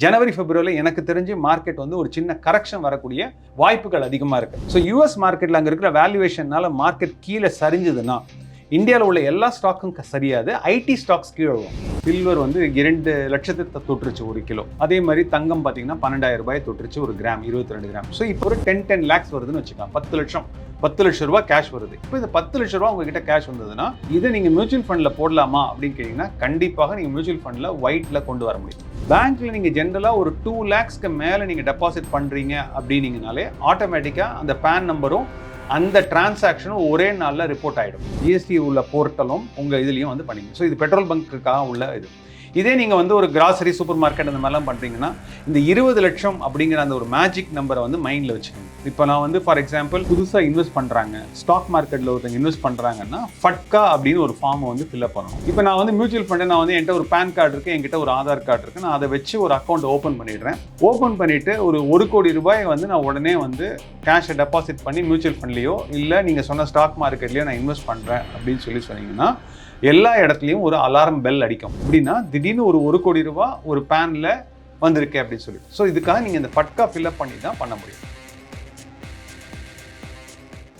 ஜனவரி பிப்ரவரியில் எனக்கு தெரிஞ்சு மார்க்கெட் வந்து ஒரு சின்ன கரெக்ஷன் வரக்கூடிய வாய்ப்புகள் அதிகமாக இருக்குது ஸோ யூஎஸ் மார்க்கெட்டில் அங்கே இருக்கிற வேல்யூவேஷனால மார்க்கெட் கீழே சரிஞ்சதுன்னா இந்தியாவில் உள்ள எல்லா ஸ்டாக்கும் சரியாது. ஐடி ஸ்டாக்ஸ் கீழே வரும் சில்வர் வந்து இரண்டு லட்சத்தை தொட்டுருச்சு ஒரு கிலோ. அதே மாதிரி தங்கம் பார்த்தீங்கன்னா பன்னெண்டாயிரம் ரூபாய் தொட்டுருச்சு ஒரு கிராம் இருபத்தி ரெண்டு கிராம் ஸோ இப்போ ஒரு டென் டென் லேக்ஸ் வருதுன்னு வச்சுக்கலாம் பத்து லட்சம். பத்து லட்ச ரூபா கேஷ் வருது. இப்போ இந்த பத்து லட்ச ரூபா உங்ககிட்ட கேஷ் வந்ததுன்னா இதை நீங்கள் மியூச்சுவல் ஃபண்டில் போடலாமா அப்படின்னு கேட்டிங்கன்னா கண்டிப்பாக நீங்கள் மியூச்சுவல் ஃபண்டில் ஒயிட்டில் கொண்டு வர முடியும். பேங்க்கில் நீங்கள் ஜென்ரலாக ஒரு டூ லேக்ஸ்க்கு மேலே நீங்கள் டெபாசிட் பண்ணுறீங்க அப்படின்னீங்கனாலே ஆட்டோமேட்டிக்காக அந்த பேன் நம்பரும் அந்த டிரான்சாக்ஷனும் ஒரே நாளில் ரிப்போர்ட் ஆகிடும் ஜிஎஸ்டி உள்ள போர்ட்டலும் உங்கள் இதுலேயும் வந்து பண்ணிங்க ஸோ இது பெட்ரோல் பங்க்குக்காக உள்ள இது. இதே நீங்கள் வந்து ஒரு கிராசரி சூப்பர் மார்க்கெட் அந்த மாதிரிலாம் பண்ணுறீங்கன்னா இந்த இருபது லட்சம் அப்படிங்கிற அந்த ஒரு மேஜிக் நம்பரை வந்து மைண்டில் வச்சுக்கணும் இப்போ நான் வந்து ஃபார் எக்ஸாம்பிள் புதுசாக இன்வெஸ்ட் பண்ணுறாங்க ஸ்டாக் மார்க்கெட்டில் ஒருத்தங்க இன்வெஸ்ட் பண்ணுறாங்கன்னா ஃபட்கா அப்படின்னு ஒரு ஃபார்மை வந்து ஃபில்அப் பண்ணணும். இப்போ நான் வந்து மியூச்சுவல் ஃபண்டு நான் வந்து என்கிட்ட ஒரு பேன் கார்டு இருக்குது என்கிட்ட ஒரு ஆதார் கார்டு இருக்குது நான் அதை வச்சு ஒரு அக்கௌண்ட் ஓப்பன் பண்ணிடுறேன். ஓப்பன் பண்ணிவிட்டு ஒரு ஒரு கோடி ரூபாயை வந்து நான் உடனே வந்து கேஷை டெபாசிட் பண்ணி மியூச்சுவல் ஃபண்ட்லேயோ இல்லை நீங்கள் சொன்ன ஸ்டாக் மார்க்கெட்லேயோ நான் இன்வெஸ்ட் பண்ணுறேன் அப்படின்னு சொல்லி சொன்னீங்கன்னா எல்லா இடத்துலையும் ஒரு அலாரம் பெல் அடிக்கும். அப்படின்னா திடீர்னு ஒரு ஒரு கோடி ரூபா ஒரு பேனில் வந்திருக்கு அப்படின்னு சொல்லி. ஸோ இதுக்காக நீங்கள் இந்த பட்கா ஃபில்அப் பண்ணி தான் பண்ண முடியும்.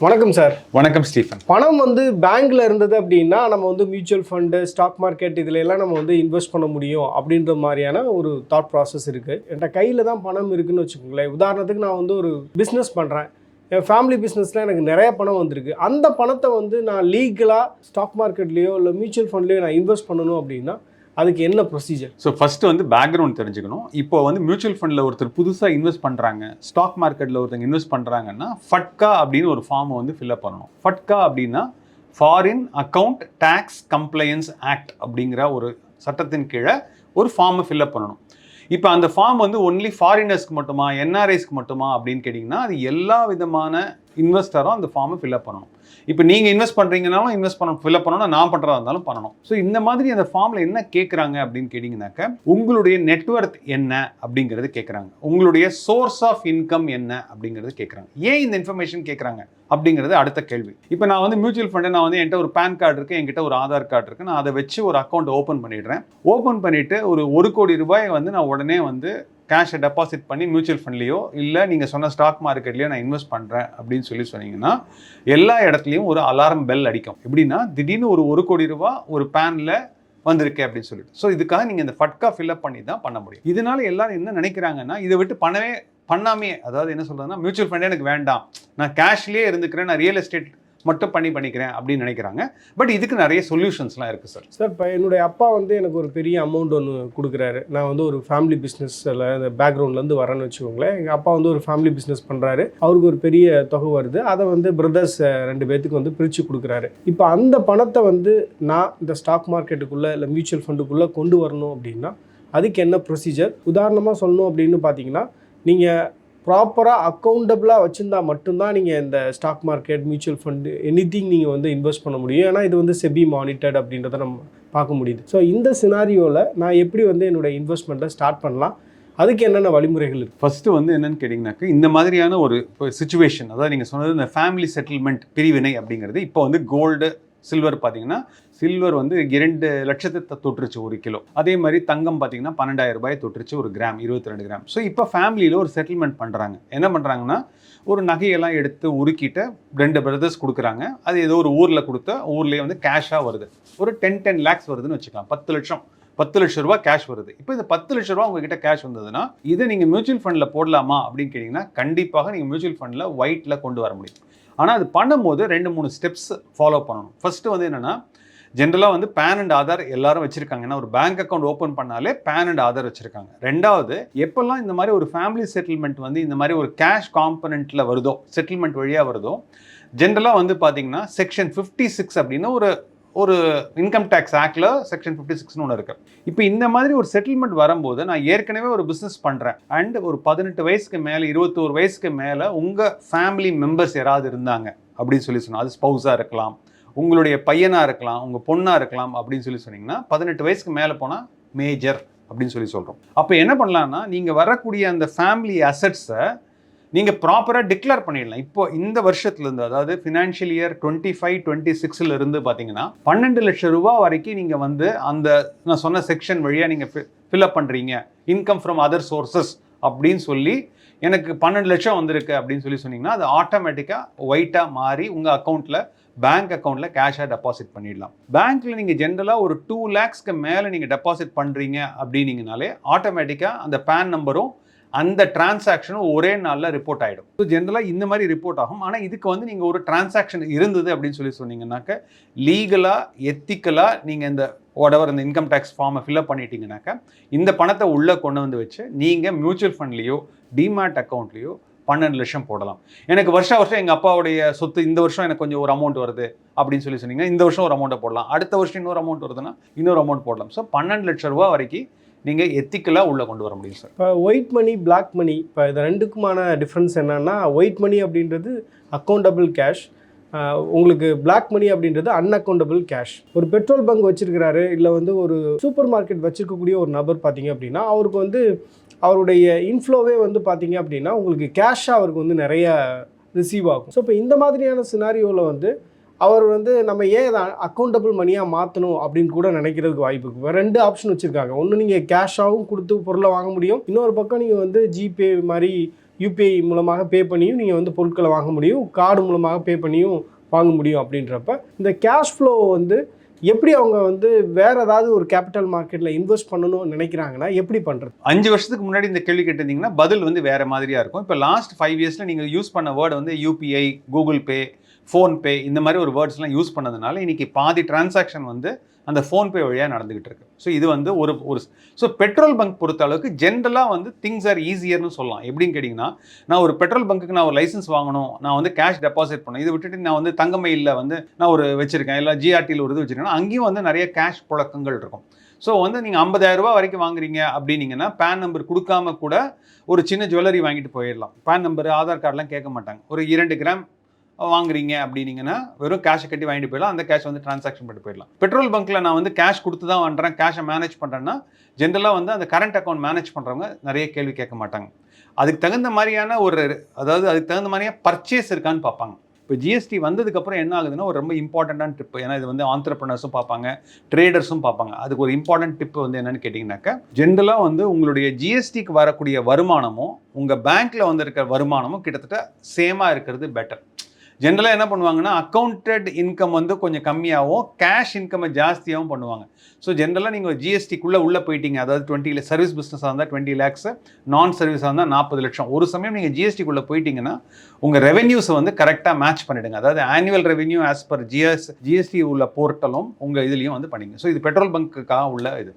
வணக்கம் சார் வணக்கம் ஸ்டீஃபன். பணம் வந்து பேங்க்ல இருந்தது அப்படின்னா நம்ம வந்து மியூச்சுவல் ஃபண்டு ஸ்டாக் மார்க்கெட் இதுல எல்லாம் நம்ம வந்து இன்வெஸ்ட் பண்ண முடியும் அப்படின்ற மாதிரியான ஒரு தாட் ப்ராசஸ் இருக்கு. என்கிட்ட கையில தான் பணம் இருக்குன்னு வச்சுக்கோங்களேன். உதாரணத்துக்கு நான் வந்து ஒரு பிஸ்னஸ் பண்றேன். என் ஃபேமிலி பிஸ்னஸில் எனக்கு நிறைய பணம் வந்திருக்கு. அந்த பணத்தை வந்து நான் லீகலாக ஸ்டாக் மார்க்கெட்லேயோ இல்லை மியூச்சுவல் ஃபண்ட்லேயோ நான் இன்வெஸ்ட் பண்ணணும் அப்படின்னா அதுக்கு என்ன ப்ரொசீஜர் ஸோ ஃபஸ்ட்டு வந்து பேக்ரவுண்ட் தெரிஞ்சுக்கணும். இப்போ வந்து மியூச்சுவல் ஃபண்டில் ஒருத்தர் புதுசாக இன்வெஸ்ட் பண்ணுறாங்க ஸ்டாக் மார்க்கெட்டில் ஒருத்தங்க இன்வெஸ்ட் பண்ணுறாங்கன்னா ஃபட்கா அப்படின்னு ஒரு ஃபார்மை வந்து ஃபில்அப் பண்ணணும். ஃபட்கா அப்படின்னா foreign account tax compliance act அப்படிங்கிற ஒரு சட்டத்தின் கீழே ஒரு ஃபார்மை ஃபில்அப் பண்ணணும். இப்போ அந்த ஃபார்ம் வந்து ஒன்லி ஃபாரினர்ஸ்க்கு மட்டுமா என்ஆர்ஐஸ்க்கு மட்டுமா அப்படின்னு கேட்டிங்கன்னா அது எல்லா விதமான இன்வெஸ்டரும் அந்த ஃபார்மை ஃபில்அப் பண்ணணும். இப்போ நீங்கள் இன்வெஸ்ட் பண்ணுறீங்கனாலும் இன்வெஸ்ட் பண்ண ஃபில்அப் பண்ணணும் நான் பண்ணுறதா இருந்தாலும் பண்ணணும். ஸோ இந்த மாதிரி அந்த ஃபார்மில் என்ன கேட்குறாங்க அப்படின்னு கேட்டிங்கனாக்க உங்களுடைய நெட்வொர்க் என்ன அப்படிங்கிறது கேட்குறாங்க உங்களுடைய சோர்ஸ் ஆஃப் இன்கம் என்ன அப்படிங்கிறது கேட்குறாங்க ஏன் இந்த இன்ஃபர்மேஷன் கேட்குறாங்க அப்படிங்கிறது அடுத்த கேள்வி. இப்போ நான் வந்து மியூச்சுவல் ஃபண்டு நான் வந்து என்கிட்ட ஒரு பேன் கார்டு இருக்குது என்கிட்ட ஒரு ஆதார் கார்டு இருக்குது நான் அதை வச்சு ஒரு அக்கௌண்ட் ஓப்பன் பண்ணிடுறேன். ஓப்பன் பண்ணிவிட்டு ஒரு ஒரு கோடி ரூபாயை வந்து நான் உடனே வந்து கேஷை டெபாசிட் பண்ணி மியூச்சுவல் ஃபண்ட்லேயோ இல்லை நீங்கள் சொன்ன ஸ்டாக் மார்க்கெட்லேயோ நான் இன்வெஸ்ட் பண்ணுறேன் அப்படின்னு சொல்லி சொன்னீங்கன்னா எல்லா இடத்துலையும் ஒரு அலாரம் பெல் அடிக்கும். எப்படின்னா திடீர்னு ஒரு ஒரு கோடி ரூபா ஒரு பேனில் வந்திருக்கு அப்படின்னு சொல்லிட்டு. ஸோ இதுக்காக நீங்கள் இந்த ஃபட்கா ஃபில்அப் பண்ணி தான் பண்ண முடியும். இதனால எல்லாரும் என்ன நினைக்கிறாங்கன்னா இதை விட்டு பணமே பண்ணாமே அதாவது என்ன சொல்கிறதுனா மியூச்சுவல் ஃபண்டே எனக்கு வேண்டாம். நான் கேஷ்லேயே இருந்துக்கிறேன் நான் ரியல் எஸ்டேட் மட்டும் பண்ணி பண்ணிக்கிறேன் அப்படின்னு நினைக்கிறாங்க. பட் இதுக்கு நிறைய சொல்யூஷன்ஸ்லாம் இருக்குது சார் சார் இப்போ என்னுடைய அப்பா வந்து எனக்கு ஒரு பெரிய அமௌண்ட் ஒன்று கொடுக்குறாரு. நான் வந்து ஒரு ஃபேமிலி பிஸ்னஸில் இந்த பேக்ரவுண்ட்லேருந்து வரேன்னு வச்சுக்கோங்களேன். எங்கள் அப்பா வந்து ஒரு ஃபேமிலி பிஸ்னஸ் பண்ணுறாரு அவருக்கு ஒரு பெரிய தொகை வருது. அதை வந்து பிரதர்ஸ் ரெண்டு பேர்த்துக்கு வந்து பிரித்து கொடுக்குறாரு. இப்போ அந்த பணத்தை வந்து நான் இந்த ஸ்டாக் மார்க்கெட்டுக்குள்ளே இல்லை மியூச்சுவல் ஃபண்டுக்குள்ளே கொண்டு வரணும் அப்படின்னா அதுக்கு என்ன ப்ரொசீஜர் உதாரணமாக சொல்லணும் அப்படின்னு பார்த்தீங்கன்னா நீங்கள் ப்ராப்பராக அக்கௌண்டபிளாக வச்சுருந்தா மட்டும்தான் நீங்கள் இந்த stock market mutual fund anything நீங்கள் வந்து இன்வெஸ்ட் பண்ண முடியும். ஏன்னா இது வந்து செபி மானிட்டர்ட் அப்படின்றத நம்ம பார்க்க முடியுது. ஸோ இந்த சினாரியோவில் நான் எப்படி வந்து என்னோடய இன்வெஸ்ட்மெண்ட்டை ஸ்டார்ட் பண்ணலாம்? அதுக்கு என்னென்ன வழிமுறைகள் இருக்குது ஃபஸ்ட்டு வந்து என்னென்னு கேட்டிங்கனாக்க இந்த மாதிரியான ஒரு சுச்சுவேஷன் அதாவது நீங்கள் சொன்னது இந்த ஃபேமிலி செட்டில்மெண்ட் பிரிவினை அப்படிங்கிறது இப்போ வந்து கோல்டு சில்வர் பார்த்தீங்கன்னா சில்வர் வந்து இரண்டு லட்சத்தை தொற்றுச்சு தொட்டுருச்சு ஒரு கிலோ. அதே மாதிரி தங்கம் பார்த்தீங்கன்னா பன்னெண்டாயிரம் ரூபாய் தொட்டுருச்சு ஒரு கிராம் இருபத்தி ரெண்டு கிராம் ஸோ இப்போ ஃபேமிலியில் ஒரு செட்டில்மெண்ட் பண்ணுறாங்க என்ன பண்ணுறாங்கன்னா ஒரு நகையெல்லாம் எடுத்து உருக்கிட்டு ரெண்டு பிரதர்ஸ் கொடுக்குறாங்க. அது ஏதோ ஒரு ஊரில் கொடுத்த ஊர்லேயே வந்து கேஷாக வருது. ஒரு டென் டென் லேக்ஸ் வருதுன்னு வச்சுக்கலாம். பத்து லட்சம். பத்து லட்ச ரூபா கேஷ் வருது. இப்போ இந்த பத்து லட்ச ரூபா உங்ககிட்ட கேஷ் வந்ததுன்னா இதை நீங்கள் மியூச்சுவல் ஃபண்டில் போடலாமா அப்படின்னு கேட்டிங்கன்னா கண்டிப்பாக நீங்கள் மியூச்சுவல் ஃபண்டில் ஒயிட்டில் கொண்டு வர முடியும். ஆனால் அது பண்ணும்போது ரெண்டு மூணு ஸ்டெப்ஸ் ஃபாலோ பண்ணணும். ஃபர்ஸ்ட்டு வந்து என்னென்னா ஜென்ரலாக வந்து பேன் அண்ட் ஆதார் எல்லாரும் வச்சிருக்காங்க. ஏன்னா ஒரு பேங்க் அக்கௌண்ட் ஓப்பன் பண்ணாலே பேன் அண்ட் ஆதார் வச்சிருக்காங்க. ரெண்டாவது எப்பெல்லாம் இந்த மாதிரி ஒரு ஃபேமிலி செட்டில்மெண்ட் வந்து இந்த மாதிரி ஒரு கேஷ் காம்பனண்ட்டில் வருதோ செட்டில்மெண்ட் வழியாக வருதோ ஜென்ரலாக வந்து பார்த்தீங்கன்னா செக்ஷன் ஃபிஃப்டி சிக்ஸ் அப்படின்னு ஒரு ஒரு இன்கம் டேக்ஸ் ஆக்டில் செக்ஷன் ஃபிஃப்டி சிக்ஸ்னு ஒன்று இருக்கு. இப்போ இந்த மாதிரி ஒரு செட்டில்மெண்ட் வரும்போது நான் ஏற்கனவே ஒரு பிஸ்னஸ் பண்ணுறேன் அண்ட் ஒரு பதினெட்டு வயசுக்கு மேலே இருபத்தோரு வயசுக்கு மேலே உங்கள் ஃபேமிலி மெம்பர்ஸ் யாராவது இருந்தாங்க அப்படின்னு சொல்லி சொன்னால் அது ஸ்பௌஸாக இருக்கலாம். உங்களுடைய பையனாக இருக்கலாம் உங்கள் பொண்ணாக இருக்கலாம் அப்படின்னு சொல்லி சொன்னீங்கன்னா பதினெட்டு வயசுக்கு மேலே போனால் மேஜர் அப்படின்னு சொல்லி சொல்கிறோம் அப்போ என்ன பண்ணலான்னா நீங்கள் வரக்கூடிய அந்த ஃபேமிலி அசட்ஸை நீங்கள் ப்ராப்பராக டிக்ளேர் பண்ணிடலாம். இப்போ இந்த வருஷத்துலேருந்து அதாவது financial year twenty five twenty சிக்ஸில் இருந்து பார்த்தீங்கன்னா பன்னெண்டு லட்சம் ரூபா வரைக்கும் நீங்கள் வந்து அந்த நான் சொன்ன செக்ஷன் வழியாக நீங்கள் ஃபில்அப் பண்ணுறீங்க இன்கம் ஃப்ரம் அதர் சோர்சஸ் அப்படின்னு சொல்லி எனக்கு பன்னெண்டு லட்சம் வந்திருக்கு அப்படின்னு சொல்லி சொன்னீங்கன்னா அது ஆட்டோமேட்டிக்காக ஒயிட்டாக மாறி உங்கள் அக்கௌண்ட்டில் பேங்க் அக்கௌண்ட்டில் கேஷாக டெபாசிட் பண்ணிடலாம். பேங்க்கில் நீங்கள் ஜென்ரலாக ஒரு டூ லேக்ஸ்க்கு மேலே நீங்கள் டெபாசிட் பண்ணுறீங்க அப்படின்னீங்கனாலே ஆட்டோமேட்டிக்காக அந்த பேன் நம்பரும் அந்த டிரான்சாக்ஷனும் ஒரே நாளில் ரிப்போர்ட் ஆகிடும் ஸோ ஜென்ரலாக இந்த மாதிரி ரிப்போர்ட் ஆகும். ஆனால் இதுக்கு வந்து நீங்கள் ஒரு டிரான்சாக்ஷன் இருந்தது அப்படின்னு சொல்லி சொன்னீங்கன்னாக்க லீகலாக எத்திக்கலாக நீங்கள் இந்த whatever இந்த இன்கம் டேக்ஸ் ஃபார்மை ஃபில்அப் பண்ணிட்டீங்கன்னாக்கா இந்த பணத்தை உள்ளே கொண்டு வந்து வச்சு நீங்கள் மியூச்சுவல் ஃபண்ட்லேயோ டிமேட் அக்கௌண்ட்லேயோ பன்னெண்டு லட்சம் போடலாம். எனக்கு வருஷம் வருஷம் எங்கள் அப்பாவுடைய சொத்து இந்த வருஷம் எனக்கு கொஞ்சம் ஒரு அமௌண்ட் வருது அப்படின்னு சொல்லி சொன்னீங்கன்னா இந்த வருஷம் ஒரு அமௌண்ட்டை போடலாம். அடுத்த வருஷம் இன்னொரு அமௌண்ட் வருதுன்னா இன்னொரு அமௌண்ட் போடலாம். ஸோ பன்னெண்டு லட்ச ரூபா வரைக்கும் நீங்கள் எத்திக்கலாக உள்ளே கொண்டு வர முடியும் சார் இப்போ ஒயிட் மணி பிளாக் மணி இப்போ இது ரெண்டுக்குமான டிஃப்ரென்ஸ் என்னன்னா ஒயிட் மணி அப்படின்றது அக்கௌண்டபிள் கேஷ் உங்களுக்கு பிளாக் மணி அப்படின்றது அன்அக்கௌண்டபிள் கேஷ் ஒரு பெட்ரோல் பங்க் வச்சிருக்கிறாரு இல்லை வந்து ஒரு சூப்பர் மார்க்கெட் வச்சிருக்கக்கூடிய ஒரு நபர் பார்த்தீங்க அப்படின்னா அவருக்கு வந்து அவருடைய இன்ஃப்ளோவே வந்து பார்த்தீங்க அப்படின்னா உங்களுக்கு கேஷாக அவருக்கு வந்து நிறைய ரிசீவ் ஆகும். ஸோ இப்போ இந்த மாதிரியான சினாரியோவில் வந்து அவர் வந்து நம்ம ஏன் இதை அக்கௌண்டபிள் மணியாக மாற்றணும் அப்படின்னு கூட நினைக்கிறதுக்கு வாய்ப்பு இருக்குது ரெண்டு ஆப்ஷன் வச்சுருக்காங்க. ஒன்று நீங்கள் கேஷாகவும் கொடுத்து பொருளை வாங்க முடியும். இன்னொரு பக்கம் நீங்கள் வந்து ஜிபே மாதிரி யூபிஐ மூலமாக பே பண்ணியும் நீங்கள் வந்து பொருட்களை வாங்க முடியும். கார்டு மூலமாக பே பண்ணியும் வாங்க முடியும் அப்படின்றப்ப இந்த கேஷ் ஃப்ளோ வந்து எப்படி அவங்க வந்து வேற ஏதாவது ஒரு கேபிட்டல் மார்க்கெட்டில் இன்வெஸ்ட் பண்ணணும்னு நினைக்கிறாங்கன்னா எப்படி பண்ணுறது அஞ்சு வருஷத்துக்கு முன்னாடி இந்த கேள்வி கேட்டிருந்தீங்கன்னா பதில் வந்து வேற மாதிரியா இருக்கும். இப்போ லாஸ்ட் ஃபைவ் இயர்ஸ்ல நீங்க யூஸ் பண்ண வேர்டு வந்து யூபிஐ கூகுள் பே ஃபோன்பே இந்த மாதிரி ஒரு வேர்ட்ஸ்லாம் யூஸ் பண்ணதுனால இன்றைக்கி பாதி டிரான்சாக்ஷன் வந்து அந்த ஃபோன்பே வழியாக நடந்துகிட்டு இருக்கு. ஸோ இது வந்து ஒரு ஒரு ஸோ பெட்ரோல் பங்க் பொறுத்த அளவுக்கு ஜென்ரலாக வந்து திங்ஸ் ஆர் ஈஸியர்னு சொல்லலாம். எப்படின்னு கேட்டிங்கன்னா நான் ஒரு பெட்ரோல் பங்க்குக்கு நான் ஒரு லைசன்ஸ் வாங்கணும் நான் வந்து கேஷ் டெபாசிட் பண்ணணும் இதை விட்டுட்டு நான் வந்து தங்கமயிலில் வந்து நான் ஒரு வச்சுருக்கேன் இல்லை ஜிஆர்டியில் ஒரு இது வச்சிருக்கேன் அங்கேயும் வந்து நிறைய கேஷ் புழக்கங்கள் இருக்கும். ஸோ வந்து நீங்கள் ஐம்பதாயிரரூபா வரைக்கும் வாங்குறீங்க அப்படின்னீங்கன்னா பேன் நம்பர் கொடுக்காம கூட ஒரு சின்ன ஜுவல்லரி வாங்கிட்டு போயிடலாம். பேன் நம்பர் ஆதார் கார்டெலாம் கேட்க மாட்டாங்க. ஒரு இரண்டு கிராம் வாங்குறீங்க அப்படின்னீங்கன்னா வெறும் கேஷை கட்டி வாங்கிட்டு போயிடலாம். அந்த கேஷ் வந்து டிரான்சாக்ஷன் பண்ணிட்டு போயிடலாம். பெட்ரோல் பங்க்கில் நான் வந்து கேஷ் கொடுத்து தான் பண்ணுறேன் கேஷை மேனேஜ் பண்ணுறேன்னா ஜென்ரலாக வந்து அந்த கரண்ட் அக்கௌண்ட் மேனேஜ் பண்ணுறவங்க நிறைய கேள்வி கேட்க மாட்டாங்க. அதுக்கு தகுந்த மாதிரியான ஒரு அதாவது அதுக்கு தகுந்த மாதிரியான பர்ச்சேஸ் இருக்கான்னு பார்ப்பாங்க. இப்போ ஜிஎஸ்டி வந்ததுக்கப்புறம் என்ன ஆகுதுன்னா ஒரு ரொம்ப இம்பார்ட்டண்ட்டான டிப் ஏன்னா இது வந்து ஆண்டர்பிரினர்ஸும் பார்ப்பாங்க ட்ரேடர்ஸும் பார்ப்பாங்க. அதுக்கு ஒரு இம்பார்ட்டன்ட் டிப் வந்து என்னன்னு கேட்டிங்கனாக்கா ஜென்ரலாக வந்து உங்களுடைய ஜிஎஸ்டிக்கு வரக்கூடிய வருமானமும் உங்கள் பேங்க்கில் வந்திருக்கிற வருமானமும் கிட்டத்தட்ட சேமாக இருக்கிறது பெட்டர் ஜென்ரலாக என்ன பண்ணுவாங்கன்னா அக்கௌண்டட் இன்கம் வந்து கொஞ்சம் கம்மியாகவும் கேஷ் இன்கம்மை ஜாஸ்தியாகவும் பண்ணுவாங்க. ஸோ ஜென்ரலாக நீங்கள் ஜிஎஸ்டிக்குள்ளே உள்ளே போயிட்டீங்க. அதாவது டுவெண்ட்டி சர்வீஸ் பிஸ்னஸாக இருந்தால் டுவெண்ட்டி லேக்ஸ் நான் சர்வீஸாக இருந்தால் நாற்பது லட்சம். ஒரு சமயம் நீங்கள் ஜிஎஸ்டிக்குள்ளே போயிட்டீங்கன்னா உங்கள் ரெவென்யூஸை வந்து கரெக்டாக மேட்ச் பண்ணிடுங்க. அதாவது annual revenue as per GS GST உள்ள போர்ட்டலும் உங்கள் இதுலேயும் வந்து பண்ணிங்க ஸோ இது பெட்ரோல் பங்க்குக்காக உள்ள இது.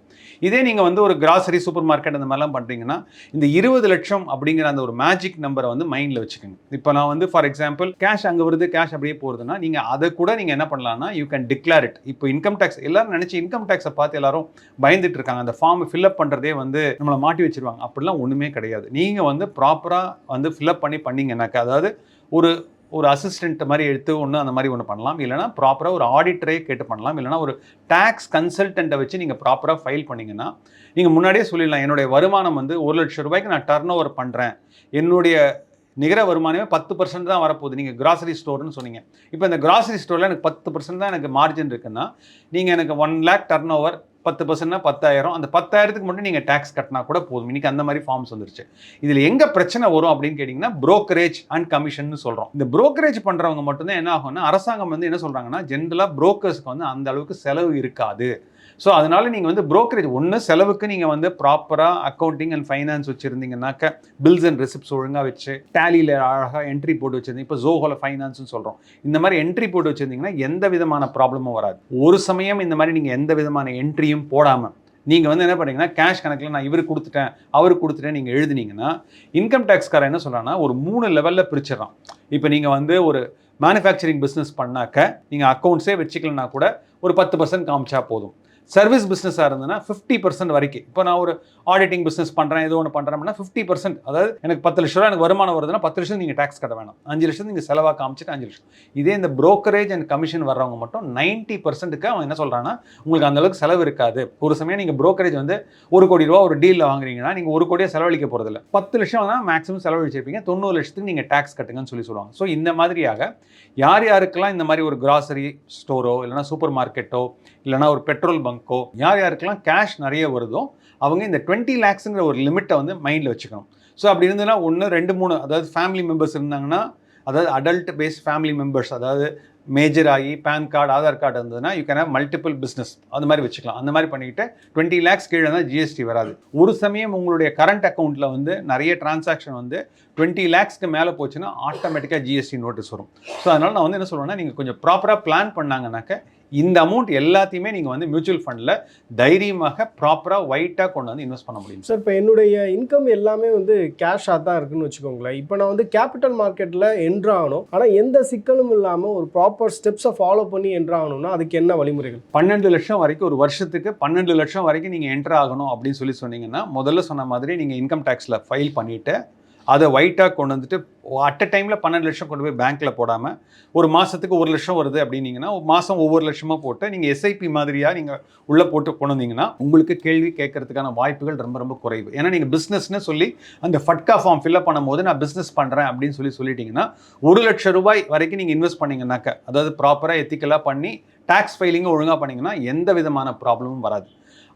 இதே நீங்கள் வந்து ஒரு கிராசரி சூப்பர் மார்க்கெட் அந்த மாதிரிலாம் பண்ணுறீங்கன்னா இந்த இருபது லட்சம் அப்படிங்கிற அந்த ஒரு மேஜிக் நம்பரை வந்து மைண்டில் வச்சுக்கோங்க. இப்போ நான் வந்து ஃபார் எக்ஸாம்பிள் கேஷ் அங்கே வருது கேஷ் அப்படியே போகிறதுனா நீங்கள் அதை கூட நீங்கள் என்ன பண்ணலாம்னா யூ கேன் டிக்ளேர் இட் இப்போ இன்கம் டேக்ஸ் எல்லாரும் நினச்சி இன்கம் டேக்ஸை பார்த்து எல்லாரும் பயந்துட்டு இருக்காங்க. அந்த ஃபார்ம் ஃபில்அப் பண்ணுறதே வந்து நம்மளை மாட்டி வச்சிருவாங்க. அப்படிலாம் ஒன்றுமே கிடையாது. நீங்கள் வந்து ப்ராப்பராக வந்து ஃபில்அப் பண்ணி பண்ணீங்கன்னாக்கா அதாவது ஒரு ஒரு அசிஸ்டன்ட் மாதிரி எடுத்து ஒன்று அந்த மாதிரி ஒன்று பண்ணலாம். இல்லைனா ப்ராப்பராக ஒரு ஆடிட்டரே கேட்டு பண்ணலாம். இல்லைனா ஒரு டேக்ஸ் கன்சல்டண்ட்டை வச்சு நீங்கள் ப்ராப்பராக ஃபைல் பண்ணிங்கன்னா நீங்கள் முன்னாடியே சொல்லிடலாம். என்னுடைய வருமானம் வந்து ஒரு லட்சம் ரூபாய்க்கு நான் டர்ன் ஓவர் பண்ணுறேன் என்னுடைய நிகர வருமானமே பத்து பர்சன்ட் தான் வரப்போகுது. நீங்கள் கிராசரி ஸ்டோர்னு சொன்னீங்க. இப்போ இந்த கிராசரி ஸ்டோரில் எனக்கு பத்து பர்சன்ட் தான் எனக்கு மார்ஜின் இருக்குன்னா நீங்கள் எனக்கு ஒன் லேக் டர்ன் ஓவர் பத்து பர்சன்ட்னா பத்தாயிரம். அந்த பத்தாயிரத்துக்கு மட்டும் நீங்கள் டேக்ஸ் கட்டினா கூட போதும். இன்னைக்கு அந்த மாதிரி ஃபார்ம்ஸ் வந்துருச்சு. இதில் எங்கே பிரச்சனை வரும் அப்படின்னு கேட்டிங்கன்னா ப்ரோக்கரேஜ் அண்ட் கமிஷன் சொல்கிறோம் இந்த ப்ரோக்கரேஜ் பண்ணுறவங்க மட்டும்தான் என்ன ஆகும்னா அரசாங்கம் வந்து என்ன சொல்கிறாங்கன்னா ஜென்ரலாக ப்ரோக்கர்ஸ்க்கு வந்து அந்த அளவுக்கு செலவு இருக்காது. ஸோ அதனால நீங்கள் வந்து ப்ரோக்கரேஜ் ஒன்று செலவுக்கு நீங்கள் வந்து ப்ராப்பராக அக்கௌண்டிங் அண்ட் ஃபைனான்ஸ் வச்சுருந்தீங்கன்னாக்க பில்ஸ் அண்ட் ரெசிப்ட்ஸ் ஒழுங்காக வச்சு டேலியில் அழகாக என்ட்ரி போட்டு வச்சுருந்தீங்க. இப்போ ஜோஹோல ஃபைனான்ஸ்னு சொல்கிறோம் இந்த மாதிரி என்ட்ரி போட்டு வச்சுருந்தீங்கன்னா எந்த விதமான ப்ராப்ளமும் வராது. ஒரு சமயம் இந்த மாதிரி நீங்கள் எந்த விதமான என்ட்ரியும் போடாமல் நீங்கள் வந்து என்ன பண்ணீங்கன்னா கேஷ் கணக்கில் நான் இவருக்கு கொடுத்துட்டேன் அவருக்கு கொடுத்துட்டேன் நீங்கள் எழுதுனீங்கன்னா இன்கம் டேக்ஸ்காரன் என்ன சொல்கிறான்னா ஒரு மூணு லெவலில் பிரிச்சிடறான். இப்போ நீங்கள் வந்து ஒரு மேனுஃபேக்சரிங் பிஸ்னஸ் பண்ணாக்க நீங்கள் அக்கௌண்ட்ஸே வச்சுக்கலன்னா கூட ஒரு பத்து பர்சன்ட் காமிச்சா போதும். சர்வீஸ் பிஸ்னஸாக இருந்ததுன்னா ஃபிஃப்டி பர்சன்ட் வரைக்கும். இப்போ நான் ஒரு ஆடிட்டிங் பிஸ்னஸ் பண்ணுறேன் ஏதோ ஒன்று பண்ணுறேன் அப்படின்னா ஃபிஃப்டி பர்சன்ட் அதாவது எனக்கு பத்து லட்ச ரூபா எனக்கு வருமானம் வருதுன்னா பத்து லட்சம் நீங்கள் டேக்ஸ் கட்ட வேணாம். அஞ்சு லட்சம் நீங்கள் செலவாக காமிச்சிட்டு அஞ்சு லட்சம். இதே இந்த ப்ரோக்கரேஜ் அண்ட் கமிஷன் வர்றவங்க மட்டும் நைன்ட்டி பர்சன்ட்டுக்கு அவன் என்ன சொல்கிறான்னா உங்களுக்கு அந்த அளவுக்கு செலவு இருக்காது. ஒரு சமயம் நீங்கள் ப்ரோக்கரேஜ் வந்து ஒரு கோடி ரூபா ஒரு டீலில் வாங்குறீங்கன்னா நீங்கள் ஒரு கோடியாக செலவழிக்க போகிறதில்ல பத்து லட்சம் தான் மேக்ஸிமம் செலவழிச்சிருப்பீங்க. தொண்ணூறு லட்சத்துக்கு நீங்கள் டேக்ஸ் கட்டுங்கன்னு சொல்லி சொல்லுவாங்க. ஸோ இந்த மாதிரியாக யார் யாருக்கெல்லாம் இந்த மாதிரி ஒரு கிராசரி ஸ்டோரோ இல்லைனா சூப்பர் மார்க்கெட்டோ இல்லைனா ஒரு பெட்ரோல் பங்க் பங்க்கோ யார் யாருக்கெல்லாம் கேஷ் நிறைய வருதோ அவங்க இந்த டுவெண்ட்டி லேக்ஸுங்கிற ஒரு லிமிட்டை வந்து மைண்டில் வச்சுக்கணும். ஸோ அப்படி இருந்ததுன்னா ஒன்று ரெண்டு மூணு அதாவது ஃபேமிலி மெம்பர்ஸ் இருந்தாங்கன்னா அதாவது அடல்ட் பேஸ்ட் ஃபேமிலி மெம்பர்ஸ் அதாவது மேஜர் ஆகி பேன் கார்டு ஆதார் கார்டு இருந்ததுன்னா you can have multiple business அந்த மாதிரி வச்சுக்கலாம். அந்த மாதிரி பண்ணிக்கிட்டு டுவெண்ட்டி லேக்ஸ் கீழே தான் ஜிஎஸ்டி வராது. ஒரு சமயம் உங்களுடைய கரண்ட் அக்கௌண்ட்டில் வந்து நிறைய டிரான்சாக்ஷன் வந்து டுவெண்ட்டி லேக்ஸ்க்கு மேலே போச்சுன்னா ஆட்டோமேட்டிக்காக ஜிஎஸ்டி நோட்டீஸ் வரும். ஸோ அதனால் நான் வந்து என்ன சொல்லுவேன்னா நீங்கள் கொஞ்சம் ப்ராப்பராக பிளான் பண்ணாங்கனாக்க இந்த அமௌண்ட் எல்லாத்தையுமே நீங்கள் வந்து மியூச்சுவல் ஃபண்டில் தைரியமாக ப்ராப்பராக ஒயிட்டாக கொண்டு வந்து இன்வெஸ்ட் பண்ண முடியும். சார் இப்போ என்னுடைய இன்கம் எல்லாமே வந்து கேஷாக தான் இருக்குன்னு வச்சுக்கோங்களேன். இப்போ நான் வந்து கேபிட்டல் மார்க்கெட்டில் என்ட்ரு ஆகணும். ஆனால் எந்த சிக்கலும் இல்லாமல் ஒரு ப்ராப்பர் ஸ்டெப்ஸை ஃபாலோ பண்ணி என்ட்ரு ஆகணும்னா அதுக்கு என்ன வழிமுறைகள்? பன்னெண்டு லட்சம் வரைக்கும் ஒரு வருஷத்துக்கு பன்னெண்டு லட்சம் வரைக்கும் நீங்கள் என்டர் ஆகணும் அப்படின்னு சொல்லி சொன்னீங்கன்னா முதல்ல சொன்ன மாதிரி நீங்கள் இன்கம் டேக்ஸில் ஃபைல் பண்ணிவிட்டு அதை ஒயிட்டாக கொண்டு வந்துட்டு அட் அ டைமில் பன்னெண்டு லட்சம் கொண்டு போய் பேங்க்கில் போடாமல் ஒரு மாதத்துக்கு ஒரு லட்சம் வருது அப்படின்னீங்கன்னா மாதம் ஒவ்வொரு லட்சமாக போட்டு நீங்கள் எஸ்ஐபி மாதிரியாக நீங்கள் உள்ளே போட்டு கொண்டு வந்தீங்கன்னா உங்களுக்கு கேள்வி கேட்கறதுக்கான வாய்ப்புகள் ரொம்ப ரொம்ப குறைவு. ஏன்னா நீங்கள் பிஸ்னஸ்னு சொல்லி அந்த ஃபட்கா ஃபார்ம் ஃபில்அப் பண்ணும்போது நான் பிஸ்னஸ் பண்ணுறேன் அப்படின்னு சொல்லி சொல்லிட்டீங்கன்னா ஒரு லட்சம் ரூபாய் வரைக்கும் நீங்கள் இன்வெஸ்ட் பண்ணீங்கன்னாக்க அதாவது ப்ராப்பராக எத்திக்கலாக பண்ணி டேக்ஸ் ஃபைலிங்கை ஒழுங்காக பண்ணிங்கன்னா எந்த விதமான ப்ராப்ளமும் வராது.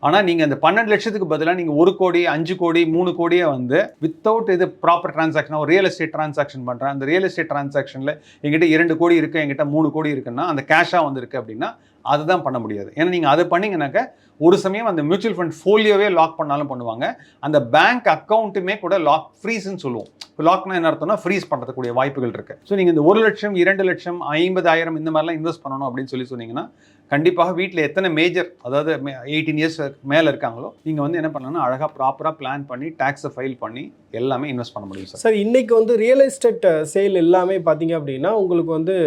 ஆனால் நீங்கள் அந்த பன்னெண்டு லட்சத்துக்கு பதிலாக நீங்கள் ஒரு கோடி அஞ்சு கோடி மூணு கோடியே வந்து வித்தவுட் இது ப்ராப்பர் டிரான்சாக்ஷன் ஒரு ரியல் எஸ்டேட் டிரான்சாக்ஷன் பண்ணுறேன் அந்த ரியல் எஸ்டேட் டிரான்சாக்ஷனில் எங்கிட்ட இரண்டு கோடி இருக்குது எங்கிட்ட மூணு கோடி இருக்குன்னா அந்த கேஷாக வந்திருக்கு அப்படின்னா அதை தான் பண்ண முடியாது. ஏன்னா நீங்கள் அதை பண்ணிங்கனாக்க ஒரு சமயம் அந்த மியூச்சுவல் ஃபண்ட் ஃபோலியோவே லாக் பண்ணாலும் பண்ணுவாங்க. அந்த பேங்க் அக்கௌண்ட்டுமே கூட லாக் ஃப்ரீஸ்ன்னு சொல்லுவோம். இப்போ லாக்னா என்ன அர்த்தம்னா ஃப்ரீஸ் பண்ணுறதுக்கூடிய வாய்ப்புகள் இருக்குது ஸோ நீங்கள் இந்த ஒரு லட்சம் இரண்டு லட்சம் ஐம்பதாயிரம் இந்த மாதிரிலாம் இன்வெஸ்ட் பண்ணணும் அப்படின்னு சொல்லி சொன்னீங்கன்னா கண்டிப்பாக வீட்டில் எத்தனை மேஜர் அதாவது எயிட்டீன் இயர்ஸ் மேலே இருக்காங்களோ நீங்கள் வந்து என்ன பண்ணலாம்னா அழகாக ப்ராப்பராக பிளான் பண்ணி டேக்ஸை ஃபைல் பண்ணி எல்லாமே இன்வெஸ்ட் பண்ண முடியும் சார் சார் இன்றைக்கி வந்து ரியல் எஸ்டேட் சேல் எல்லாமே பார்த்தீங்க அப்படின்னா உங்களுக்கு வந்து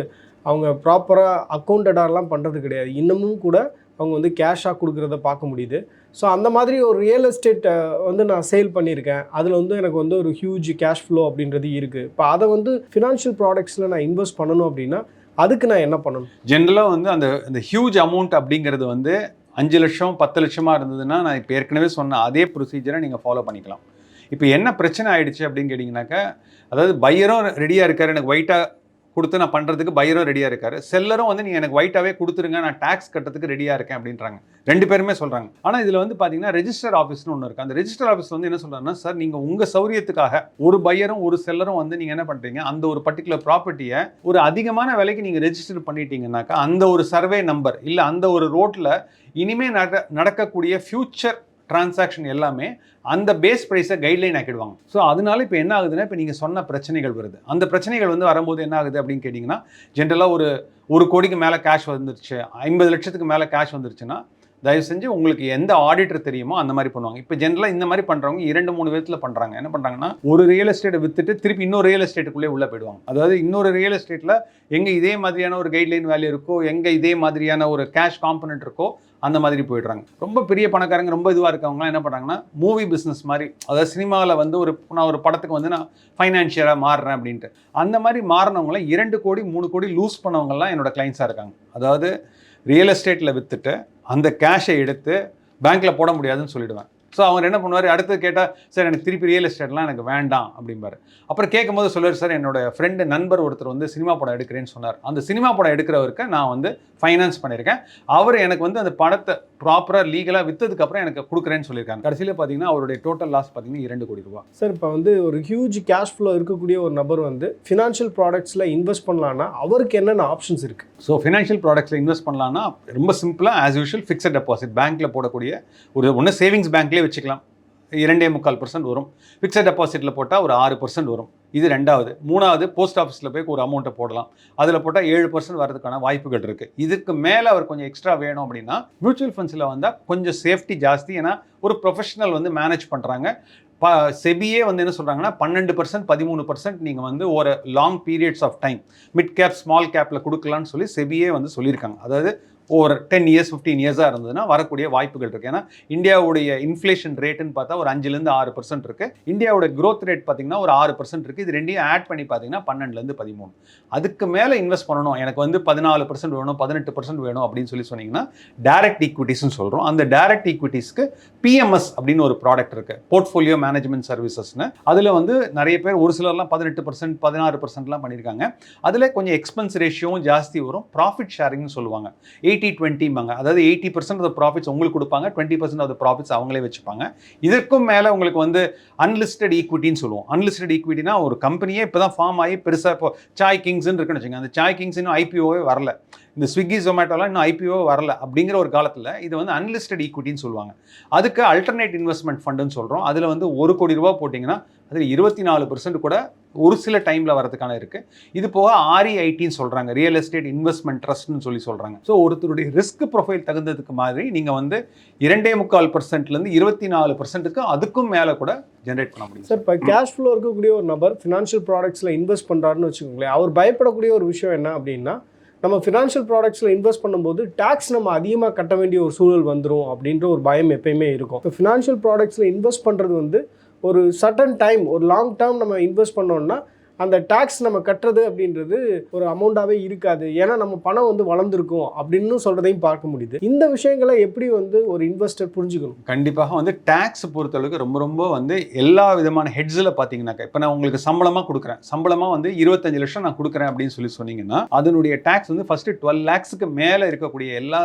அவங்க ப்ராப்பராக அக்கௌண்டடாலாம் பண்ணுறது கிடையாது. இன்னமும் கூட அவங்க வந்து கேஷாக கொடுக்குறத பார்க்க முடியுது. ஸோ அந்த மாதிரி ஒரு ரியல் எஸ்டேட் வந்து நான் சேல் பண்ணியிருக்கேன். அதில் வந்து எனக்கு வந்து ஒரு ஹியூஜ் கேஷ் ஃப்ளோ அப்படின்றது இருக்குது இப்போ அதை வந்து ஃபினான்ஷியல் ப்ராடக்ட்ஸில் நான் இன்வெஸ்ட் பண்ணணும் அப்படின்னா அதுக்கு நான் என்ன பண்ணணும்? ஜென்ரலாக வந்து அந்த அந்த ஹியூஜ் அமௌண்ட் அப்படிங்கிறது வந்து அஞ்சு லட்சம் பத்து லட்சமாக இருந்ததுன்னா நான் இப்போ ஏற்கனவே சொன்ன அதே ப்ரொசீஜரை நீங்கள் ஃபாலோ பண்ணிக்கலாம். இப்போ என்ன பிரச்சனை ஆயிடுச்சு அப்படின்னு கேட்டிங்கனாக்கா அதாவது பையரும் ரெடியாக இருக்கார் எனக்கு ஒயிட்டாக கொடுத்து நான் பண்ணுறதுக்கு பையரும் ரெடியாக இருக்காரு. செல்லரும் வந்து நீங்கள் எனக்கு ஒயிட்டாகவே கொடுத்துருங்க நான் டேக்ஸ் கட்டுறதுக்கு ரெடியாக இருக்கேன் அப்படின்றாங்க. ரெண்டு பேருமே சொல்கிறாங்க ஆனால் இதில் வந்து பார்த்தீங்கன்னா ரெஜிஸ்டர் ஆஃபீஸ்னு ஒன்று இருக்குது அந்த ரெஜிஸ்டர் ஆஃபீஸ் வந்து என்ன சொல்கிறாங்கன்னா சார் நீங்கள் உங்கள் சௌரியத்துக்காக ஒரு பையரும் ஒரு செல்லரும் வந்து நீங்கள் என்ன பண்ணுறீங்க அந்த ஒரு பர்டிகுலர் ப்ராப்பர்ட்டியை ஒரு அதிகமான விலைக்கு நீங்கள் ரெஜிஸ்டர் பண்ணிட்டீங்கன்னாக்கா அந்த ஒரு சர்வே நம்பர் இல்லை அந்த ஒரு ரோட்டில் இனிமேல் நட நடக்கக்கூடிய ஃப்யூச்சர் டிரான்சாக்ஷன் எல்லாமே அந்த பேஸ் ப்ரைஸை கைட்லைன் ஆக்கிடுவாங்க. ஸோ அதனால இப்போ என்ன ஆகுதுன்னா இப்போ நீங்கள் சொன்ன பிரச்சனைகள் வருது. அந்த பிரச்சனைகள் வந்து வரும்போது என்ன ஆகுது அப்படின்னு கேட்டிங்கன்னா ஜென்ரலாக ஒரு ஒரு கோடிக்கு மேலே கேஷ் வந்துருச்சு ஐம்பது லட்சத்துக்கு மேலே கேஷ் வந்துருச்சுன்னா தயவு செஞ்சு உங்களுக்கு எந்த ஆடிட்டர் தெரியுமோ அந்த மாதிரி பண்ணுவாங்க. இப்போ ஜென்ரலாக இந்த மாதிரி பண்ணுறவங்க இரண்டு மூணு விதத்தில் பண்ணுறாங்க என்ன பண்ணுறாங்கன்னா ஒரு ரியல் எஸ்டேட்டை வித்துட்டு திருப்பி இன்னொரு ரியல் எஸ்டேட்டுக்குள்ளே உள்ளே போயிடுவாங்க. அதாவது இன்னொரு ரியல் எஸ்டேட்டில் எங்கே இதே மாதிரியான ஒரு கைட்லைன் வேல்யூ இருக்கோ எங்கே இதே மாதிரியான ஒரு கேஷ் காம்பனண்ட் இருக்கோ அந்த மாதிரி போயிடுறாங்க. ரொம்ப பெரிய பணக்காரங்க ரொம்ப இதுவாக இருக்கவங்களாம் என்ன பண்ணுறாங்கன்னா மூவி பிஸ்னஸ் மாதிரி அதாவது சினிமாவில் வந்து ஒரு நான் ஒரு படத்துக்கு வந்து நான் ஃபைனான்ஷியலாக மாறுறேன் அப்படின்ட்டு. அந்த மாதிரி மாறினவங்களாம் இரண்டு கோடி மூணு கோடி லூஸ் பண்ணவங்கலாம் என்னோடய கிளைண்ட்ஸாக இருக்காங்க. அதாவது ரியல் எஸ்டேட்டில் விற்றுட்டு அந்த கேஷை எடுத்து பேங்க்கில் போட முடியாதுன்னு சொல்லிடுவேன். ஸோ அவர் என்ன பண்ணுவார்? அடுத்து கேட்டால் சார் எனக்கு திருப்பி ரியல் எஸ்டேட்லாம் எனக்கு வேண்டாம் அப்படிம்பாரு. அப்புறம் கேட்கும்போது சொல்லுவார் சார் என்னோட ஃப்ரெண்டு நண்பர் ஒருத்தர் வந்து சினிமா படம் எடுக்கிறேன்னு சொன்னார். அந்த சினிமா படம் எடுக்கிறவருக்கு நான் வந்து ஃபைனான்ஸ் பண்ணியிருக்கேன். அவர் எனக்கு வந்து அந்த படத்தை ப்ராப்பராக லீகலாக விற்றதுக்கப்புறம் எனக்கு கொடுக்குறேன்னு சொல்லியிருக்காங்க. கடைசியில் பார்த்தீங்கன்னா அவருடைய டோட்டல் லாஸ் பார்த்தீங்கன்னா இரண்டு கோடி ரூபா சார் இப்போ வந்து ஒரு ஹியூஜ் கேஷ் ஃப்ளோ இருக்கக்கூடிய ஒரு நபர் வந்து ஃபினான்ஷியல் ப்ராடக்ட்ஸில் இன்வெஸ்ட் பண்ணலான்னா அவருக்கு என்னென்ன ஆப்ஷன்ஸ் இருக்குது ஸோ ஃபினான்ஷியல் ப்ராடக்ட்ஸில் இன்வெஸ்ட் பண்ணலாம்னா ரொம்ப சிம்பிளாக ஆஸ் யூஷுவல் ஃபிக்ஸட் டெபாசிட் பேங்க்கில் போடக்கூடிய ஒரு ஒன்று சேவிங்ஸ் பேங்க்லேயே வச்சுக்கலாம். இரண்டே முக்கால் பர்சன்ட் வரும். ஃபிக்ஸட் டெபாசிட்டில் போட்டால் ஒரு ஆறு பர்சன்ட் வரும். இது ரெண்டாவது. மூணாவது போஸ்ட் ஆஃபீஸில் போய் ஒரு அமௌண்ட்டை போடலாம். அதில் போட்டால் ஏழு பர்சன்ட் வரதுக்கான வாய்ப்புகள் இருக்குது இதுக்கு மேலே அவர் கொஞ்சம் எக்ஸ்ட்ரா வேணும் அப்படின்னா மியூச்சுவல் ஃபண்ட்ஸில் வந்தால் கொஞ்சம் சேஃப்டி ஜாஸ்தி. ஏன்னா ஒரு ப்ரொஃபஷனல் வந்து மேனேஜ் பண்ணுறாங்க ப செபியே வந்து என்ன சொல்கிறாங்கன்னா பன்னெண்டு பர்சன்ட் பதிமூணு பர்சன்ட் நீங்கள் வந்து ஒரு long periods of time mid gap small கேப்பில் கொடுக்கலான்னு சொல்லி செபியே வந்து சொல்லியிருக்காங்க. அதாவது ஒரு டென் இயர்ஸ் ஃபிஃப்டீன் இயர்ஸாக இருந்ததுன்னா வரக்கூடிய வாய்ப்புகள் இருக்குது ஏன்னா இந்தியாவுடைய இன்ஃப்ளேஷன் ரேட்டுன்னு பார்த்தா ஒரு அஞ்சுலேருந்து ஆறு பர்சன்ட் இருக்குது இந்தியாவோட க்ரோத் ரேட் பார்த்தீங்கன்னா ஒரு ஆறு பர்சன்ட் இருக்குது இது ரெண்டையும் ஆட் பண்ணி பார்த்தீங்கன்னா பன்னெண்டுலேருந்து பதிமூணு. அதுக்கு மேலே இன்வெஸ்ட் பண்ணணும். எனக்கு வந்து பதினாலு பர்சன்ட் வேணும் பதினெட்டு பர்சன்ட் வேணும் அப்படின்னு சொல்லி சொன்னீங்கன்னா டேரக்ட் ஈக்விட்டிஸ்னு சொல்கிறோம் அந்த டைரக்ட் ஈக்விட்டிஸ்க்கு பிஎம்எஸ் அப்படின்னு ஒரு ப்ராடக்ட் இருக்குது போர்ட்ஃபோலியோ மேனேஜ்மெண்ட் சர்வீசஸ்னு அதில் வந்து நிறைய பேர் ஒரு சிலர்லாம் பதினெட்டு பர்சன்ட் பதினாறு பர்சன்ட்லாம் பண்ணியிருக்காங்க. அதில் கொஞ்சம் எக்ஸ்பென்ஸ் ரேஷியோவும் ஜாஸ்தி வரும். ப்ராஃபிட் ஷேரிங்னு சொல்லுவாங்க. எயிட் எயிட்டி டுவெண்ட்டிம்பாங்க அதாவது எயிட்டி பர்சன்ட் ஆஃப் ப்ராஃபிட்ஸ் உங்களுக்கு கொடுப்பாங்க டுவெண்ட்டி பர்சன்ட் ஆஃப் ப்ராஃபிட்ஸ் அவங்களே வச்சுப்பாங்க. இதற்கும் மேலே உங்களுக்கு வந்து அன்லிஸ்டட் ஈக்விட்டின்னு சொல்லுவோம். அன்லிஸ்டட் ஈக்விட்டினா ஒரு கம்பெனியே இப்போ தான் ஃபார்ம் ஆகி பெருசாக இப்போ சாய் கிங்ஸ்ன்னு இருக்குன்னு வச்சுங்க அந்த சாய் கிங்ஸ்னு ஐபிஓவே வரல. இந்த ஸ்விக்கி ஜொமேட்டோலாம் இன்னும் ஐபிஓ வரல அப்படிங்கிற ஒரு காலத்தில் இது வந்து அன்லிஸ்டட் ஈக்விட்டின்னு சொல்லுவாங்க. அதுக்கு அல்டர்னேட் இன்வெஸ்ட்மெண்ட் ஃபண்டுன்னு சொல்கிறோம் அதில் வந்து ஒரு கோடி ரூபா போட்டிங்கன்னா அதில் இருபத்தி நாலு கூட ஒரு சில டைமில் வரதுக்கான இருக்குது இது போக ஆர்இஐடின்னு சொல்கிறாங்க ரியல் எஸ்டேட் இன்வெஸ்ட்மெண்ட் ட்ரஸ்ட்னு சொல்லி சொல்கிறாங்க ஸோ ஒருத்தருடைய ரிஸ்க் ப்ரொஃபைல் தகுந்ததுக்கு மாதிரி நீங்கள் வந்து இரண்டே முக்கால் பர்சன்ட்லேருந்து இருபத்தி நாலு பர்சன்ட்டுக்கு அதுக்கும் மேலே கூட ஜென்ரேட் பண்ண முடியும். சார் இப்போ கேஷ் ஃப்ளோ இருக்கக்கூடிய ஒரு நபர் ஃபினான்ஷியல் ப்ராடக்ட்ஸில் இன்வெஸ்ட் பண்ணுறாருன்னு வச்சுக்கோங்களேன். அவர் பயப்படக்கூடிய ஒரு விஷயம் என்ன அப்படின்னா நம்ம ஃபினான்ஷியல் ப்ராடக்ட்ஸில் இன்வெஸ்ட் பண்ணும்போது டேக்ஸ் நம்ம அதிகமாக கட்ட வேண்டிய ஒரு சூழல் வந்துடும் அப்படின்ற ஒரு பயம் எப்பயுமே இருக்கும். இப்போ ஃபினான்ஷியல் ப்ராடக்ட்ஸில் இன்வெஸ்ட் பண்ணுறது வந்து ஒரு சட்டன் டைம் ஒரு லாங் டேர்ம் நம்ம இன்வெஸ்ட் பண்ணோம்னா அந்த டேக்ஸ் நம்ம கட்டுறது அப்படின்றது ஒரு அமௌண்ட்டாகவே இருக்காது. ஏன்னா நம்ம பணம் வந்து வளர்ந்துருக்கும் அப்படின்னு சொல்கிறதையும் பார்க்க முடியுது. இந்த விஷயங்களை எப்படி வந்து ஒரு இன்வெஸ்டர் புரிஞ்சுக்கணும்? கண்டிப்பாக வந்து டேக்ஸ் பொறுத்தளவுக்கு ரொம்ப ரொம்ப வந்து எல்லா விதமான ஹெட்ஸில் பார்த்தீங்கன்னாக்கா இப்போ நான் உங்களுக்கு சம்பளமாக கொடுக்குறேன். சம்பளமாக வந்து இருபத்தஞ்சு லட்சம் நான் கொடுக்குறேன் அப்படின்னு சொல்லி சொன்னீங்கன்னா அதனுடைய டேக்ஸ் வந்து ஃபஸ்ட்டு டுவெல் லேக்ஸுக்கு மேலே இருக்கக்கூடிய எல்லா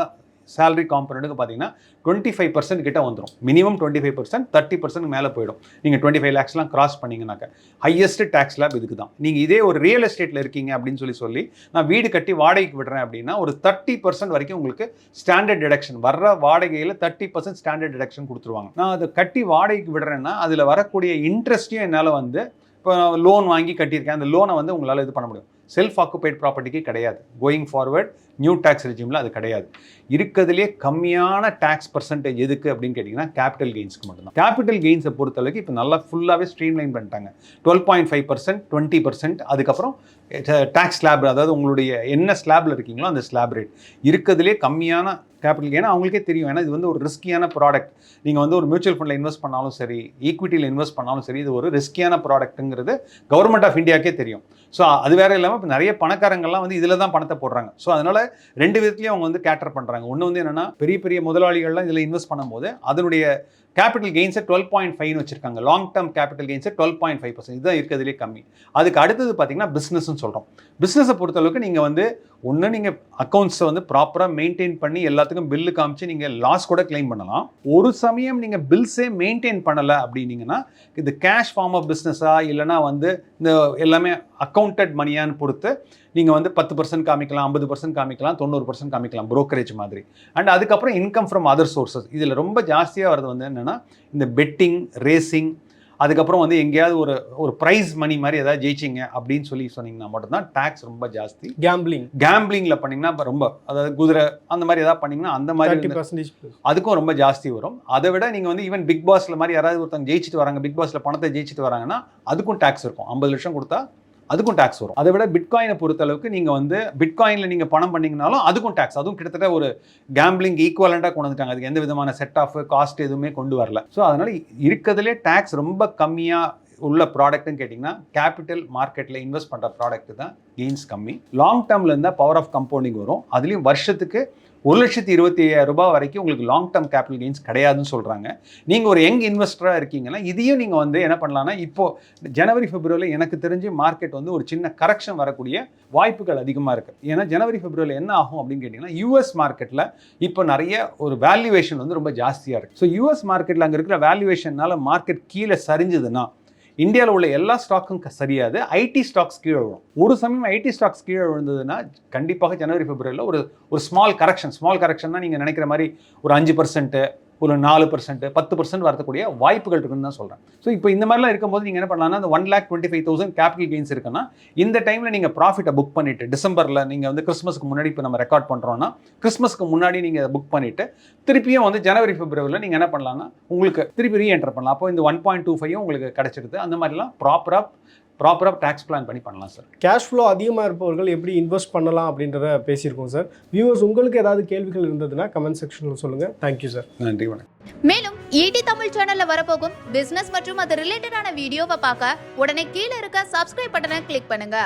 சேலரி காம்பனண்ட்டுக்கு பார்த்தீங்கன்னா டுவெண்ட்டி ஃபைவ் பர்சன்ட் கிட்ட வந்துடும் minimum twenty five percent thirty percent மேலே போயிடும். நீங்கள் டுவெண்ட்டி ஃபைவ் லேக்ஸ்லாம் கிராஸ் பண்ணிங்கனாக்க ஹையஸ்ட் டேக்ஸ் லேப் இதுக்கு தான் நீங்கள் இதே ஒரு ரியல் எஸ்டேட்டில் இருக்கீங்க அப்படின்னு சொல்லி சொல்லி நான் வீடு கட்டி வாடகைக்கு விடுறேன் அப்படின்னா ஒரு தேர்ட்டி பர்சன்ட் வரைக்கும் உங்களுக்கு ஸ்டாண்டர்ட் டிடக்ஷன் வர்ற வாடகையில் தேர்ட்டி பர்சன்ட் ஸ்டாண்டர்ட் டிடக்ஷன் கொடுத்துருவாங்க. நான் அதை கட்டி வாடகைக்கு விடுறேன்னா அதில் வரக்கூடிய இன்ட்ரெஸ்ட்டையும் என்னால் வந்து இப்போ லோன் வாங்கி கட்டியிருக்கேன். அந்த லோனை வந்து உங்களால் இது பண்ண முடியும். செல்ஃப் ஆக்குபைட் ப்ராப்பர்ட்டிக்கு கிடையாது. கோயிங் ஃபார்வர்ட் நியூ டேக்ஸ் ரெஜிமில் அது கிடையாது. இருக்கிறதுலே கம்மியான டேக்ஸ் பர்சன்டேஜ் எதுக்கு அப்படின்னு கேட்டிங்கன்னா கேபிட்டல் கெயின்ஸ்க்கு மட்டும்தான். கேபிட்டல் கெயின்ஸை பொறுத்தளவுக்கு இப்போ நல்லா ஃபுல்லாகவே ஸ்ட்ரீம்லைன் பண்ணிட்டாங்க. Twelve point five percent twenty percent அதுக்கப்புறம் டேக்ஸ் ஸ்லாப் அதாவது உங்களுடைய என்ன ஸ்லாபில் இருக்கீங்களோ அந்த ஸ்லாப் ரேட் இருக்கிறதுலே கம்மியான கேபிட்டல் ஏன்னா அவங்களுக்கே தெரியும். ஏன்னா இது வந்து ஒரு ரிஸ்கியான ப்ராடக்ட் நீங்கள் வந்து ஒரு மியூச்சுவல் ஃபண்டில் இன்வெஸ்ட் பண்ணாலும் சரி ஈக்விட்டியில் இன்வெஸ்ட் பண்ணாலும் சரி இது ஒரு ரிஸ்கியான ப்ராடக்ட்டுங்கிறது கவர்மெண்ட் ஆஃப் இந்தியாக்கே தெரியும். ஸோ அது வேற இல்லாமல் இப்போ நிறைய பணக்காரங்கள்லாம் வந்து இதில் தான் பணத்தை போடுறாங்க. ஸோ அதனால் ரெண்டு விதத்துலையும் அவங்க வந்து கேட்டர் பண்ணுறாங்க ஒன்று வந்து என்னென்னா பெரிய பெரிய முதலாளிகள்லாம் இதில் இன்வெஸ்ட் பண்ணும்போது அதனுடைய கேபிட்டல் கெயின்ஸை டுவெல் பாயிண்ட் ஃபைவ்னு வச்சிருக்காங்க. லாங் டேர்ம் கேபிட்டல் கெயின்ஸை டுவெல் பாயிண்ட் ஃபைவ் பர்சன்ட் இதுதான் இருக்கிறதுலே கம்மி. அதுக்கு அடுத்தது பார்த்தீங்கன்னா பிஸ்னஸ்ன்னு சொல்கிறோம் பிஸ்னஸை பொறுத்தளவுக்கு நீங்கள் வந்து ஒன்று நீங்கள் அக்கௌண்ட்ஸை வந்து ப்ராப்பராக மெயின்டைன் பண்ணி எல்லாத்துக்கும் பில்லு காமிச்சு நீங்கள் லாஸ் கூட கிளைம் பண்ணலாம். ஒரு சமயம் நீங்கள் பில்ஸே மெயின்டைன் பண்ணலை அப்படின்னீங்கன்னா இது கேஷ் ஃபார்ம் ஆஃப் பிஸ்னஸாக இல்லைனா வந்து இந்த எல்லாமே அக்கௌண்டட் மணியான்னு பொறுத்து நீங்கள் வந்து பத்து பர்சன்ட் காமிக்கலாம் ஐம்பது பர்சன்ட் காமிக்கலாம் தொண்ணூறு பர்சன்ட் காமிக்கலாம் ப்ரோக்கரேஜ் மாதிரி. அண்ட் அதுக்கப்புறம் இன்கம் ஃப்ரம் அதர் சோர்ஸஸ் இதில் ரொம்ப ஜாஸ்தியாக வர்றது வந்து என்னென்னா இந்த பெட்டிங் ரேசிங் அதுக்கப்புறம் வந்து எங்கேயாவது ஒரு ஒரு ப்ரைஸ் மணி மாதிரி ஏதாவது ஜெயிச்சிங்க அப்படின்னு சொல்லி சொன்னீங்கன்னா மட்டும்தான் டேக்ஸ் ரொம்ப ஜாஸ்தி. கேம்பிளிங் கேம்பிளிங்கில் பண்ணிங்கன்னா இப்ப ரொம்ப அதாவது குதிரை அந்த மாதிரி ஏதாவது பண்ணிங்கன்னா அந்த மாதிரி அதுக்கும் ரொம்ப ஜாஸ்தி வரும். அதை விட நீங்கள் வந்து ஈவன் பிக் பாஸ்ல மாதிரி யாராவது ஒருத்தவங்க ஜெயிச்சிட்டு வராங்க பிக் பாஸ்ல பணத்தை ஜெயிச்சிட்டு வராங்கன்னா அதுக்கும் டேக்ஸ் இருக்கும். ஐம்பது லட்சம் கொடுத்தா அதுக்கும் டேக்ஸ் வரும். அதை விட பிட்காயினை பொறுத்த அளவுக்கு நீங்கள் வந்து பிட்காயினில் நீங்கள் பணம் பண்ணிங்கனாலும் அதுக்கும் டேக்ஸ் அதுவும் கிட்டத்தட்ட ஒரு கேம்பிளிங் ஈக்குவலண்ட்டாக கொண்டு வந்துட்டாங்க. அதுக்கு எந்த விதமான செட் ஆஃப் காஸ்ட் எதுவுமே கொண்டு வரல. ஸோ அதனால் இருக்கிறதுலே டேக்ஸ் ரொம்ப கம்மியாக உள்ள ப்ராடக்ட்னு கேட்டிங்கன்னா கேபிட்டல் மார்க்கெட்டில் இன்வெஸ்ட் பண்ணுற ப்ராடக்ட் தான் கெயின்ஸ் கம்மி. லாங் டேர்மில் இருந்தால் பவர் ஆஃப் கம்பவுண்டிங் வரும். அதுலேயும் வருஷத்துக்கு ஒரு லட்சத்தி இருபத்தி ஐயாயிரம் ரூபாய் வரைக்கும் உங்களுக்கு லாங் டேர்ம் கேபிட்டல் கெயின்ஸ் கிடையாதுன்னு சொல்கிறாங்க நீங்கள் ஒரு யங் இன்வெஸ்டராக இருக்கீங்கன்னா இதையும் நீங்கள் வந்து என்ன பண்ணலாம்னா இப்போது ஜனவரி பிப்ரவரியில் எனக்கு தெரிஞ்சு மார்க்கெட் வந்து ஒரு சின்ன கரெக்ஷன் வரக்கூடிய வாய்ப்புகள் அதிகமாக இருக்குது ஏன்னா ஜனவரி பிப்ரவரியில் என்ன ஆகும் அப்படின்னு கேட்டிங்கன்னா யூஎஸ் மார்க்கெட்டில் இப்போ நிறைய ஒரு வேல்யூவேஷன் வந்து ரொம்ப ஜாஸ்தியாக இருக்குது ஸோ யூஎஸ் மார்க்கெட்டில் அங்கே இருக்கிற வேல்யூவேஷன்னால் மார்க்கெட் கீழே சரிஞ்சதுன்னா இந்தியாவில் உள்ள எல்லா ஸ்டாக்கும் சரியாது. ஐடி ஸ்டாக்ஸ் கீழே விழும். ஒரு சமயம் ஐடி ஸ்டாக்ஸ் கீழே விழுந்ததுன்னா கண்டிப்பாக ஜனவரி பிப்ரவரியில் ஒரு ஒரு ஸ்மால் கரெக்ஷன் ஸ்மால் கரெக்ஷன்னா நீங்கள் நினைக்கிற மாதிரி ஒரு அஞ்சு பர்சன்ட்டு ஒரு நாலு பர்சன்ட் பத்து பர்சன்ட் வரக்கூடிய வாய்ப்புகள் இருக்குன்னு தான் சொல்கிறேன் ஸோ இப்போ இந்த மாதிரிலாம் இருக்கும்போது நீங்கள் என்ன பண்ணலாம்னா அந்த one lakh twenty five thousand capital gains இருக்குன்னா இந்த டைமில் நீங்கள் ப்ராஃபிட்டை புக் பண்ணிட்டு டிசம்பரில் நீங்கள் வந்து கிறிஸ்மஸ்க்கு முன்னாடி இப்போ நம்ம ரெக்கார்ட் பண்ணுறோன்னா கிறிஸ்மஸ்க்கு முன்னாடி நீங்கள் புக் பண்ணிட்டு திருப்பியும் வந்து ஜனவரி பிப்ரவரியில் நீங்கள் என்ன பண்ணலாம்னா உங்களுக்கு திருப்பி ரீஎன்டர் பண்ணலாம். அப்போ இந்த ஒன் பாயிண்ட் டூ ஃபைவ் உங்களுக்கு கிடைச்சிடுது அந்த மாதிரிலாம் ப்ராப்பராக ப்ராப்பராக டேக்ஸ் பிளான் பண்ணி பண்ணலாம் சார் கேஷ் ஃப்ளோ அதிகமாக இருப்பவர்கள் எப்படி இன்வெஸ்ட் பண்ணலாம் அப்படின்றத பேசியிருக்கோம் சார் வியூவர்ஸ் உங்களுக்கு ஏதாவது கேள்விகள் இருந்ததுன்னா கமெண்ட் செக்ஷனில் சொல்லுங்கள் தேங்க்யூ சார் நன்றி வணக்கம். மேலும் ஈடி தமிழ் சேனல்ல வரப்போகும் பிசினஸ் மற்றும் அது ரிலேட்டடான வீடியோவை பார்க்க உடனே கீழே இருக்க சப்ஸ்கிரைப் பட்டனை கிளிக் பண்ணுங்க.